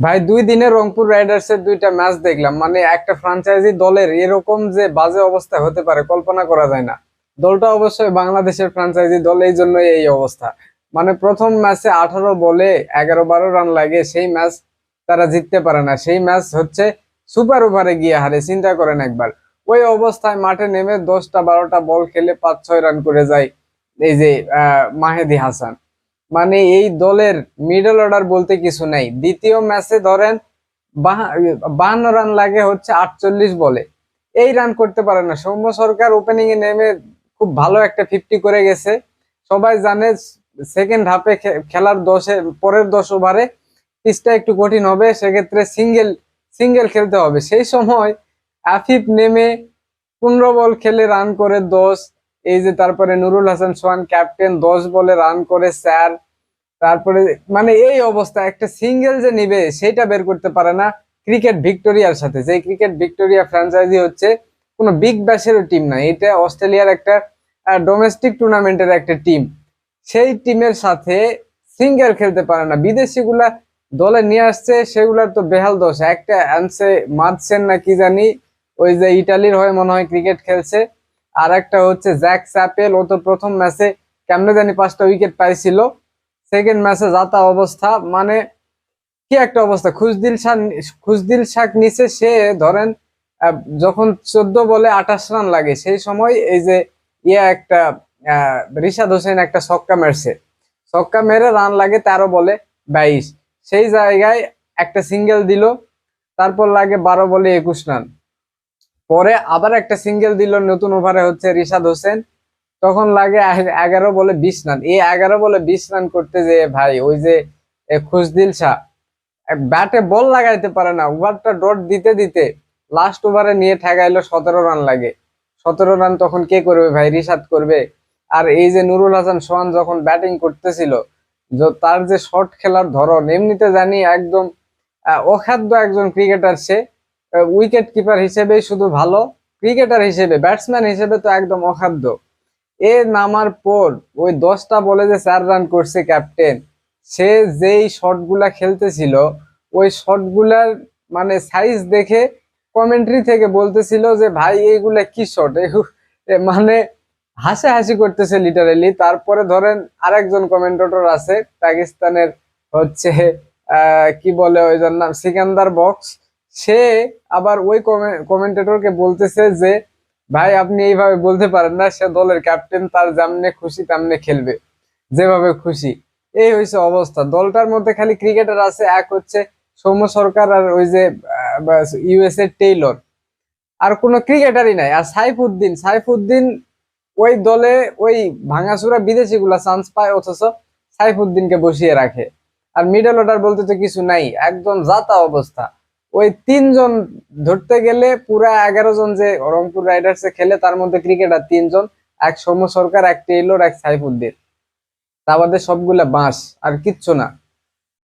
ভাই, দুই দিনে রংপুর রাইডার্স এর দুইটা ম্যাচ দেখলাম। মানে একটা ফ্রাঞ্চাইজি দলের এরকম যে বাজে অবস্থা হতে পারে, কল্পনা করা যায় না। দলটা অবশ্যই বাংলাদেশের ফ্রাঞ্চাইজি দল, এই জন্যই এই অবস্থা। মানে প্রথম ম্যাচে আঠারো বলে এগারো বারো রান লাগে, সেই ম্যাচ তারা জিততে পারে না। সেই ম্যাচ হচ্ছে সুপার ওভারে গিয়ে হারে, চিন্তা করেন একবার। ওই অবস্থায় মাঠে নেমে দশটা বারোটা বল খেলে পাঁচ ছয় রান করে যায় এই যে মাহেদি হাসান। মানে এই দলের মিডল অর্ডার বলতে কিছু নেই। দ্বিতীয় ম্যাচে ধরেন বাহান্ন রান লাগে হচ্ছে আটচল্লিশ বলে। এই রান করতে পারে না। সৌম্য সরকার ওপেনিং এ নেমে খুব ভালো একটা ফিফটি করে গেছে। সবাই জানে সেকেন্ড হাফে খেলার দশে পরের দশ ওভারে পিচটা একটু কঠিন হবে। সেক্ষেত্রে সিঙ্গেল সিঙ্গেল খেলতে হবে। সেই সময় আফিফ নেমে পনেরো বল খেলে রান করে দশ। এই যে তারপরে নুরুল হাসান সোহান ক্যাপ্টেন, দশ বলে রান করে স্যার। তারপরে মানে এই অবস্থা, একটা সিঙ্গেল যে নিবে সেটা বের করতে পারে না ক্রিকেট ভিক্টোরিয়ার সাথে। যে ক্রিকেট ভিক্টোরিয়া ফ্র্যাঞ্চাইজি হচ্ছে, কোনো বিগ ব্যাশেরও টিম না। এটা অস্ট্রেলিয়ার একটা ডোমেস্টিক টুর্নামেন্টের একটা টিম সেই টিমের সাথে সিঙ্গেল খেলতে পারে না। বিদেশিগুলা দলে নিয়ে আসছে, সেগুলার তো বেহাল দোষ। একটা আনছে মারছেন না কি জানি, ওই যে ইটালির হয়ে মনে হয় ক্রিকেট খেলছে। আর একটা হচ্ছে জ্যাক স্যাপেল ও তো প্রথম ম্যাচে কেমনে জানি পাঁচটা উইকেট পাইছিল। সেকেন্ড ম্যাচে যাতা অবস্থা মানে কি একটা অবস্থা। খুশদিল শাহ, খুশদিল শাক নিচে, সে ধরেন যখন চোদ্দ বলে আঠাশ রান লাগে, সেই সময় এই যে ইয়ে একটা রিশাদ হোসেন একটা ছক্কা মেরছে। ছক্কা মেরে রান লাগে তেরো বলে বাইশ। সেই জায়গায় একটা সিঙ্গেল দিল, তারপর লাগে বারো বলে একুশ রান পরে আবার একটা সিঙ্গেল দিল নতুন ওভারে হচ্ছে রিশাদ হোসেন। তখন লাগে এগারো বলে বিশ রান। এই এগারো বলে বিশ রান করতে যে ভাই, ওই যে খুশদিল শাহ ব্যাটে বল লাগাইতে পারে না। ওভারটা ডট দিতে দিতে লাস্ট ওভারে নিয়ে ঠেকাইলো সতেরো রান লাগে। সতেরো রান তখন কে করবে ভাই? রিশাদ করবে। আর এই যে নুরুল হাসান সোহান যখন ব্যাটিং করতেছিল তার যে শর্ট খেলার ধরন, এমনিতে জানি একদম অখাদ্য একজন ক্রিকেটার সে। উইকেট কিপার হিসেবেই শুধু ভালো। ক্রিকেটার হিসেবে ব্যাটসম্যান হিসেবে তো একদম অখাদ্য। এ নামার পর ওই দশটা বলে যে চার রান করছে ক্যাপ্টেন সে যেই শটগুলা খেলতেছিল, ওই শটগুলার মানে সাইজ দেখে কমেন্ট্রি থেকে বলতেছিল যে, ভাই, এইগুলা কি শট মানে হাসাহাসি করতেছে লিটারেলি তারপরে ধরেন আরেকজন কমেন্টেটর আছে, পাকিস্তানের হচ্ছে কি বলে ওই নাম? সিকান্দার বক্স। সে আবার ওই কমেন্টেটরকে বলতেছে যে, ভাই, আপনি এইভাবে বলতে পারেন না, সে দলের ক্যাপ্টেন তার যেমনে খুশি তেমনে খেলবে, যেভাবে খুশি। এই হয়েছে অবস্থা। দলটার মধ্যে খালি ক্রিকেটার আছে, এক হচ্ছে সৌম্য সরকার আর ওই যে ইউএসএ টেইলর আর কোনো ক্রিকেটারই নাই। আর সাইফুদ্দিন সাইফুদ্দিন ওই দলে ওই ভাঙাচুরা বিদেশি গুলা চান্স পায়, অথচ সাইফুদ্দিনকে বসিয়ে রাখে। আর মিডল অর্ডার বলতে তো কিছু নাই, একদম জাতা অবস্থা। ওই তিনজন ধরতে গেলে পুরা এগারো জন যে রংপুর রাইডার্স খেলে, তার মধ্যে ক্রিকেটার তিনজন, এক সৌম্য সরকার, এক টেইলর, এক সাইফুদ্দিন। তা বাদে সবগুলা বাঁশ, আর কিচ্ছু না।